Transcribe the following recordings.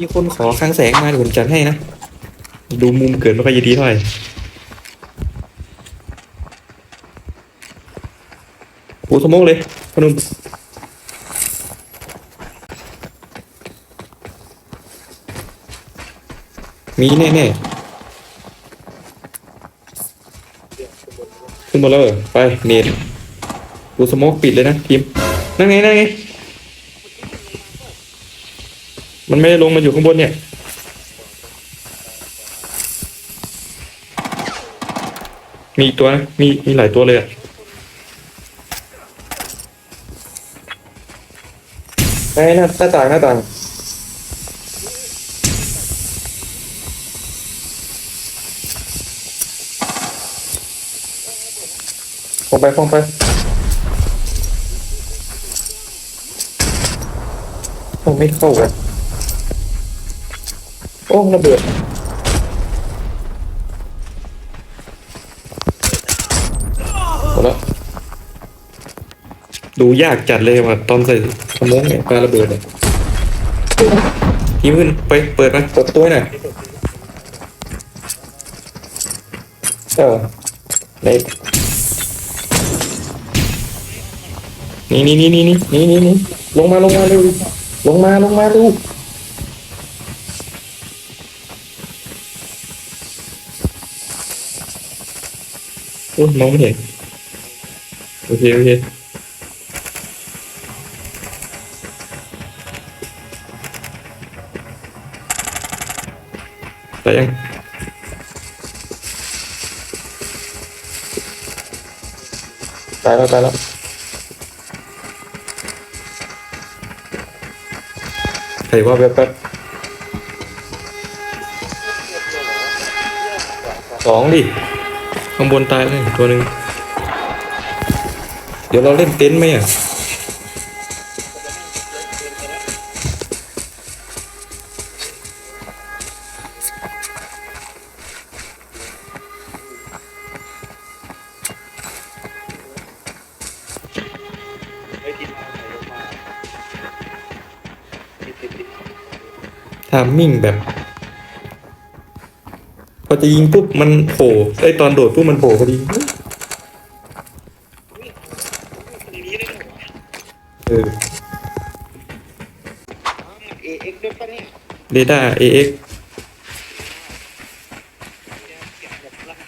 มีคนขอค้างแสงมาเดี๋ยวผมจัดให้นะ ดูมุมเกิดไม่ค่อยจะดีเท่าไหร่ปูสโมกเลยพนุ่มมีแน่ๆขึ้นมาแล้วเหรอไปเนตปูสโมกปิดเลยนะทีมนั่งไงนั่งไง มันไม่ได้ลงมาอยู่ข้างบนเนี่ย มีอีกตัวนะ มีมีหลายตัวเลยอะไอ้หน้าหน้าต่างหน้าต่างฟองไปฟองไปโอ้ไม่เข้ากัน โอ้ระเบิดหมดแล้วดูยากจัดเลยว่ะตอนใส่สมองเนี่ยปลาระเบิดเนี่ยทีมขึ้นไปเปิดมาเปิดประตูให้หน่อยเออไหนนี่นี่นี่นี่นี่นี่นี่ลงมาลงมาเร็วลงมาลงมาเร็ว อ้ยมองไม่เห็นโอเคโอเคแต่ยังตายแล้วตายแล้วใครว่าแบบแบบสองดิ ข้างบนตายเลยตัวหนึ่งเดี๋ยวเราเล่นเต็นท์ไหมอะทามมิ่งแบบ จะยิงปุ๊บมันโผล่ไอตอนโดดปุ๊บมันโผล่พอดีเออเอเอ็กด้วยปะเนี่ยเรดาร์ AX แบบรัก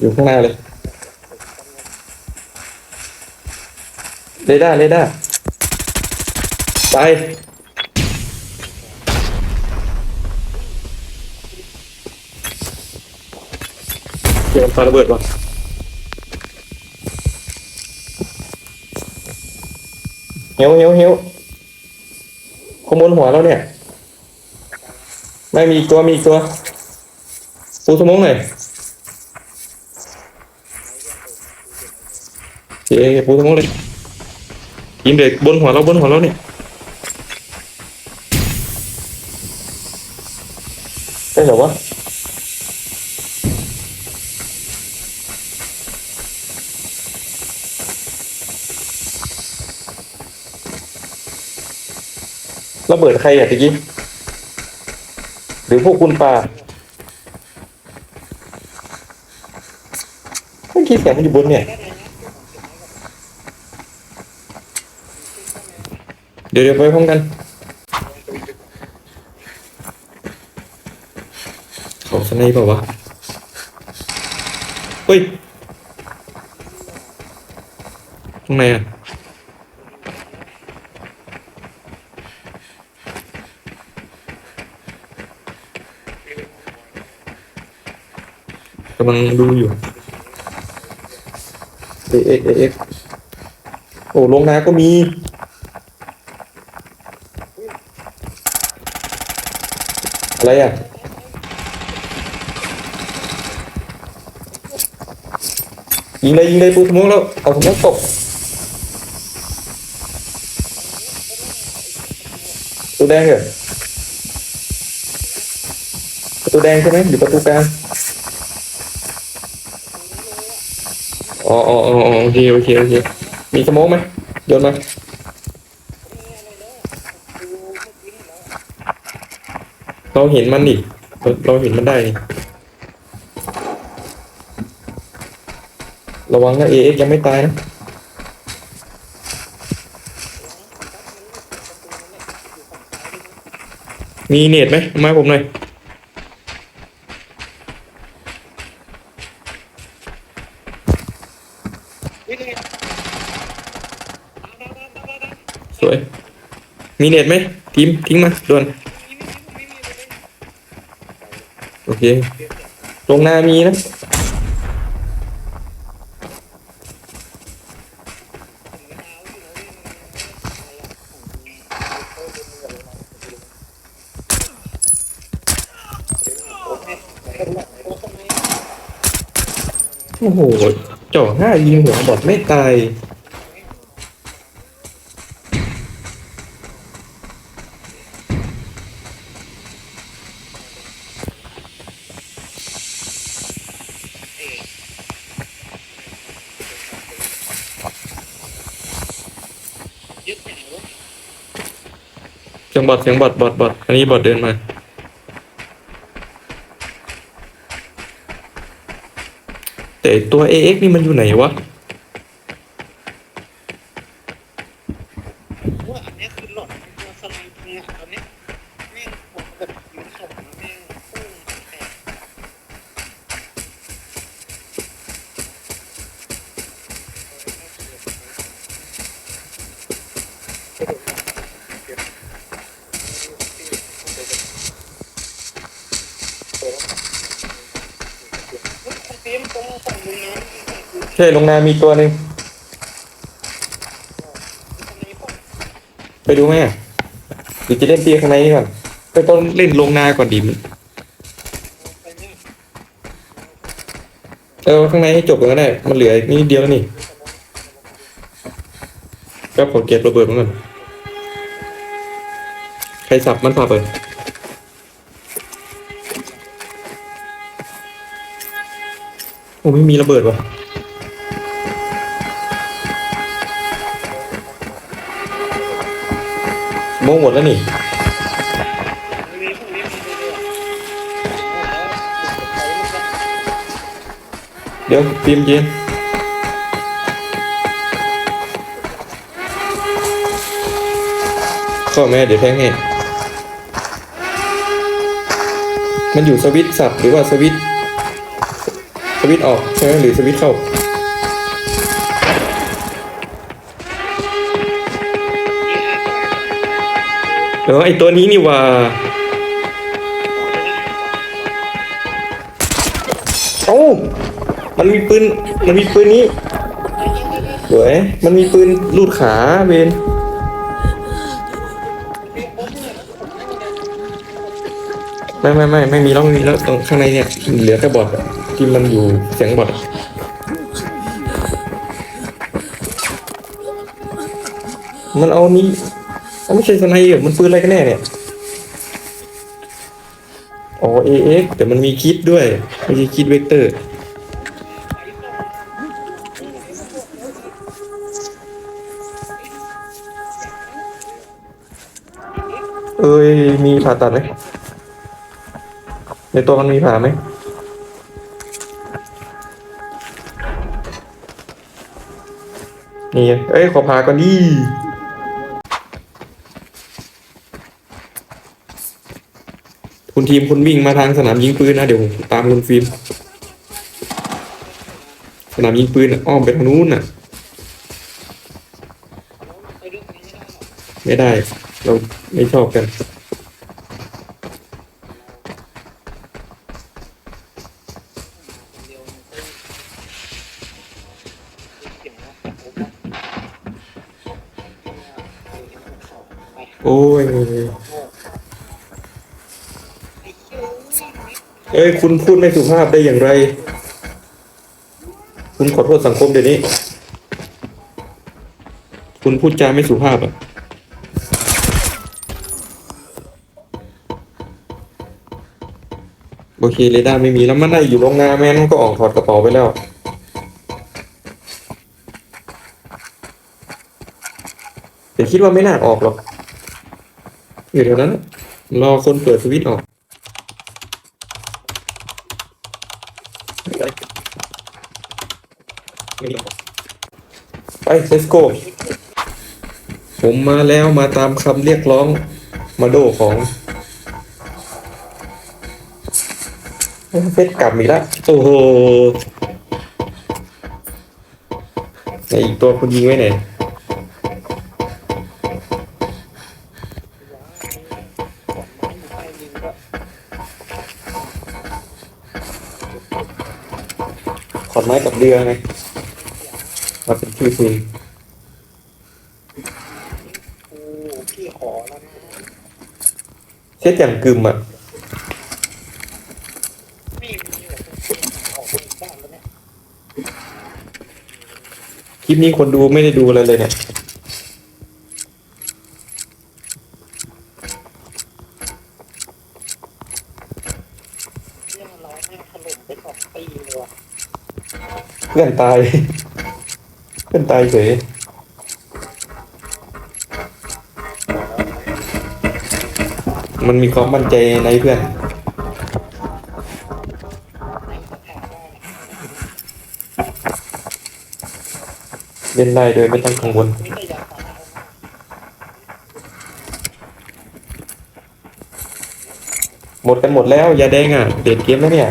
อยู่ข้างหน้าเลยเรดาร์เรดาร์ไป เกี่ยวกับปาระเบิดว่ะเหี้ยวเหี้ยวเหี้ยวขางบนหัวเราเนี่ย ไม่มีอีกตัวมีอีกตัวปูสมองหน่อยเจ๊ปูสมองเลยยิงเด็กบนหัวเราบนหัวเราเนี่ยได้เหรอวะ ระเบิดใครอะตะกี้หรือพวกคุณปาเมื่อกี้เสียงมันอยู่บนเนี่ย เดี๋ยวเดี๋ยวไปพร้อมกัน เขาสไนเปล่าวะเฮ้ยตรงไหนอะ กำลังดูอยู่เอ็กเอ็กเอ็กโอ้ลงนาก็มีอะไรอะยิงเลยยิงเลยปูสมองแล้วเอาสมองตกประตูแดงเหรอประตูแดงใช่ไหมอยู่ประตูกลาง อ๋ออ๋ออ๋อโอเคโอเคโอเคมีสมองไหมโยนมานี่อะไรเนาะดูเมื่อกี้นี่แล้วเราเห็นมันดิเราเราเห็นมันได้นี่ระวังนะเอเอ็กยังไม่ตายนะมีเน็ตไหมมาผมหน่อย วิ่งเลยดาวดาวดาวดาวดาว สวย มีเน็ตไหมทีมทิ้งมาด่วนโอเคลงนามีนะโอ้โหเจ่อห้ายิงหัวบอดไม่ตาย สียงบอดเสียงบอดบอดบอดอันนี้บอดเดินมาแต่ตัว AX นี่มันอยู่ไหนวะ ใช่ลงนามีตัวหนึ่งไปดูไหมอะหรือจะเล่นตีข้างในนี่ก่อนก็ต้องเล่นลงนาก่อนดิมเออข้างในให้จบก่อนก็ได้มันเหลืออีกนิดเดียวแล้วนี่ก็ขอเก็บระเบิดมันก่อนใครสับมันสับเลยโอ้ไม่มีระเบิดว่ะ โมงหมดแล้วนี่เดี๋ยวฟิล์มเย็นเข้าแม่เดี๋ยวแทงให้มันอยู่สวิตสับหรือว่าสวิตสวิตออกใช่ไหมหรือสวิตเข้า เออไอตัวนี้นี่หว่าเอ้ามันมีปืน มันมีปืนนี้สวยมันมีปืนลูดขาเวนไม่ไม่ไม่ไม่มีแล้วไม่มีแล้วตรงข้างในเนี่ย เหลือแค่บอดอะที่มันอยู่เสียงบอดอะมันเอานี้ เอาไม่ใช่สไนเปอร์มันปืนอะไรกันแน่เนี่ยอ๋อ AX แต่มันมีคิดด้วยไม่ใช่คิดเวกเตอร์เอ้ย มีผ่าตัดไหมในตัวมันมีผ่าไหมนี่ เอ้ย ขอผ่าก่อนดิคุณ ทีมคุณวิ่งมาทางสนามยิงปืนนะเดี๋ยวผมตามคุณฟิล์มสนามยิงปืนอ้อมไปทางนู้นน่ะ ไม่ได้ เราไม่ชอบกันคนเดียวมันก็เสียงนะผมว่าไปโอ้ย ไอ้เหี้ยเอ้ยคุณพูดไม่สุภาพได้อย่างไร คุณขอโทษสังคมเดี๋ยวนี้ คุณพูดจาไม่สุภาพอะโอเคเรดาร์ไม่มีแล้วมันได้อยู่โรงงานแม่นก็ออกถอดกระเป๋าไปแล้ว แต่คิดว่าไม่น่าออกหรอก อยู่แถวนั้น รอคนเปิดสวิตช์ออก ไป let's go ผมมาแล้วมาตามคำเรียกร้องมาโดของเฟซกลับอีกแล้วโอ้โหไหนอีกตัวคุณยิงไว้ไหนขอนไม้กับเรือไง มาเป็นชื่อเพลงกูพี่ขอแล้วนะเซตอย่างกึมอะไม่มีหรอกออกมาบ้านแล้วเนี่ยคลิปนี้คนดูไม่ได้ดูอะไรเลยเนี่ยเรื่องเราแม่งถล่มไปสองปีเลยว่ะ เพื่อนตาย เพื่อนตายเฉยมันมีความมั่นใจในเพื่อนเล่นได้โดยไม่ต้องกังวลนี่ก็อยากตายหมดกันหมดแล้วยาแดงอะเด็ดเกมแล้วเนี่ย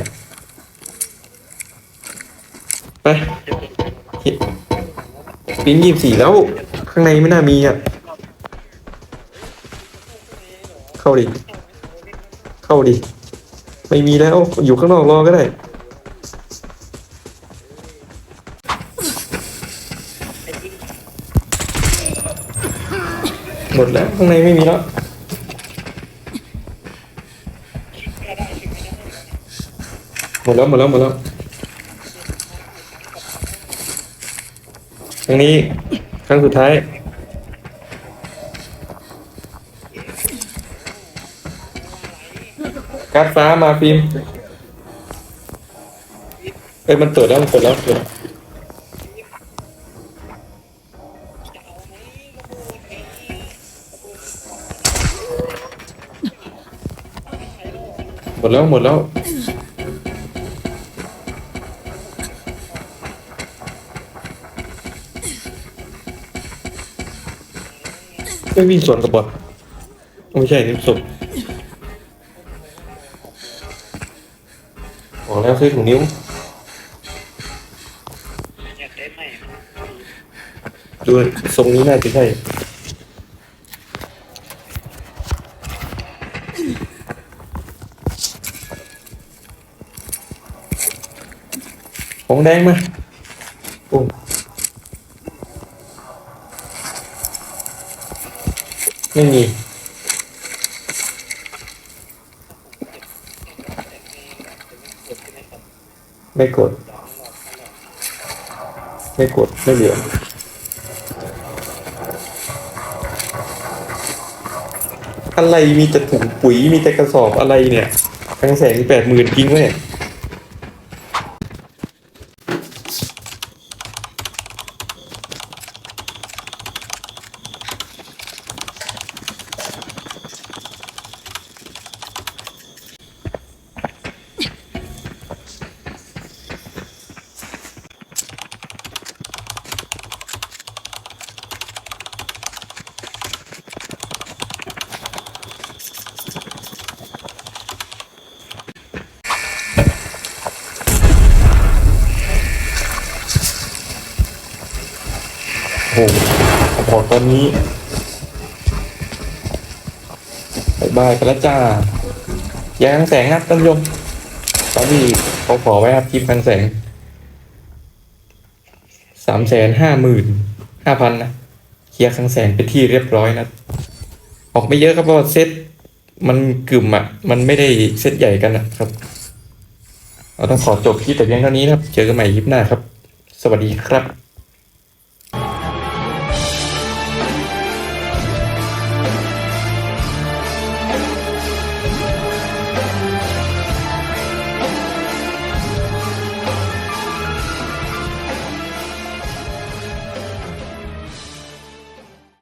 ไปฮิต ปิ้งยี่สี่แล้ว ข้างในไม่น่ามีอะ เข้าดิ เข้าดิ ไม่มีแล้ว อยู่ข้างนอกรอก็ได้หมดแล้วข้างในไม่มีแล้วหมดแล้วหมดแล้วหมดแล้ว ครั้งนี้ครั้งสุดท้ายการ์ดฟ้ามาฟิล์มเอ้ยมันเปิดแล้วมันเปิดแล้วเปิดแล้วหมดแล้วหมดแล้ว ไม่วิ่งสวนกับบอทไม่ใช่นี่ศพบอกแล้วซื้อถุงนิ้วอยากได้ใหม่ดูทรงนี้น่าจะใช่ของแดงมา ไม่มีไม่กด ไม่กด ไม่เหลืออะไรมีแต่ถุงปุ๋ยมีแต่กระสอบอะไรเนี่ยกางแสงแปดหมื่นจริงไหม หบอกตอนนี้บายบายไปแล้วจ้าย่างแสงนะท่านผู้ชมตอนนี้เขาขอไว้ครับคลิปกังแสงสามแสนห้าหมื่นห้าพันนะเคลียร์กังแสงไปที่เรียบร้อยนะ ออกไม่เยอะครับเพราะเซตมันกึ่มอะ มันไม่ได้เซตใหญ่กันนะครับเราต้องขอจบคลิปแต่เพียงเท่านี้นะครับ เจอกันใหม่คลิปหน้าครับ สวัสดีครับ